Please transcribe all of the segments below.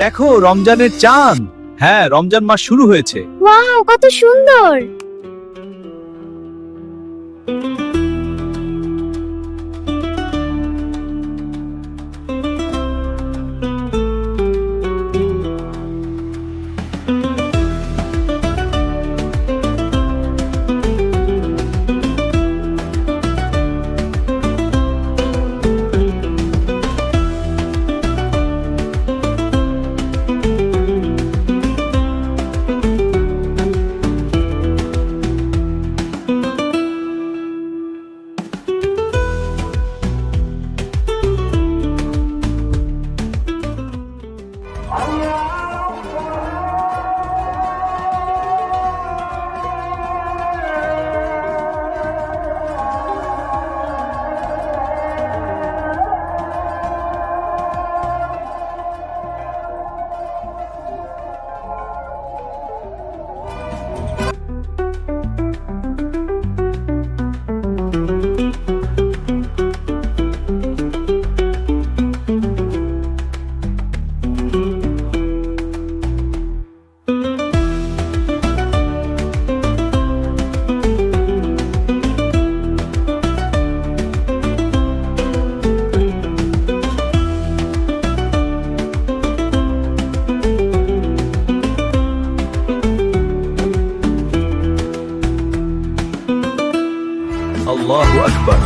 দেখো রমজানের চাঁদ। হ্যাঁ রমজান মাস শুরু হয়েছে। কত সুন্দর! الله أكبر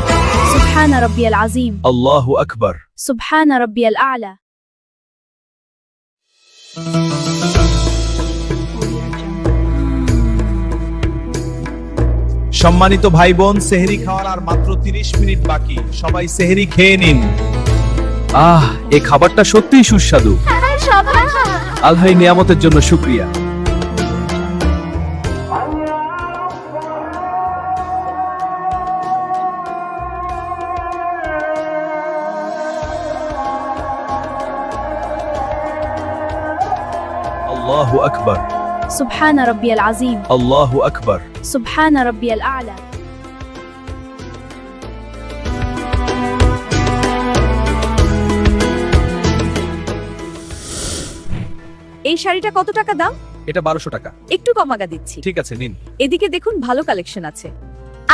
سبحان ربي العظيم الله أكبر سبحان ربي الأعلى সম্মানিত ভাই বোন সেহেরি খাওয়ার আর মাত্র 30 মিনিট বাকি। সবাই সেহেরি খেয়ে নিন। আহ এই খাবারটা সত্যিই সুস্বাদু। আল্লাহ নিয়ামতের জন্য শুক্রিয়া। الله আকবর سبحان ربي العظيم الله أكبر سبحان ربي الأعلى এই শাড়িটা কত টাকা দাম? এটা বারোশো টাকা। একটু কমাগা দিচ্ছি। ঠিক আছে নিন। এদিকে দেখুন ভালো কালেকশন আছে।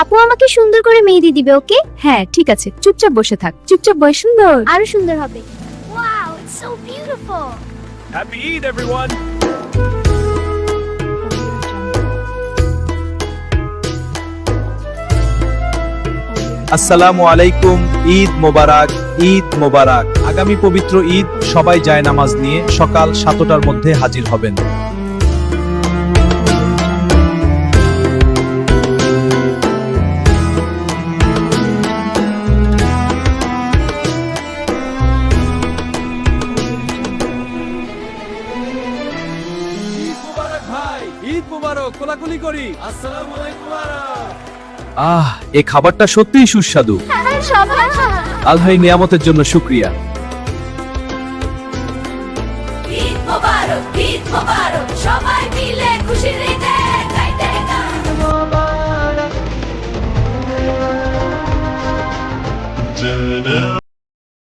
আপু আমাকে সুন্দর করে মেহেদি দিবে ওকে? হ্যাঁ ঠিক আছে। চুপচাপ বসে থাক। চুপচাপ বয় সুন্দর। আরও সুন্দর হবে। Wow it's so beautiful happy Eid আসসালামু আলাইকুম ঈদ মোবারক ঈদ মোবারক। আগামী পবিত্র ঈদ সবাই যায় নামাজ নিয়ে সকাল সাতটার মধ্যে হাজির হবেন। ঈদ মোবারক কোলাকুলি করি। আসসালামু আলাইকুম আহ এই খাবারটা সত্যিই সুস্বাদু আল্লাহ নিয়ামতের জন্য শুক্রিয়া সবাই মিলে খুশি.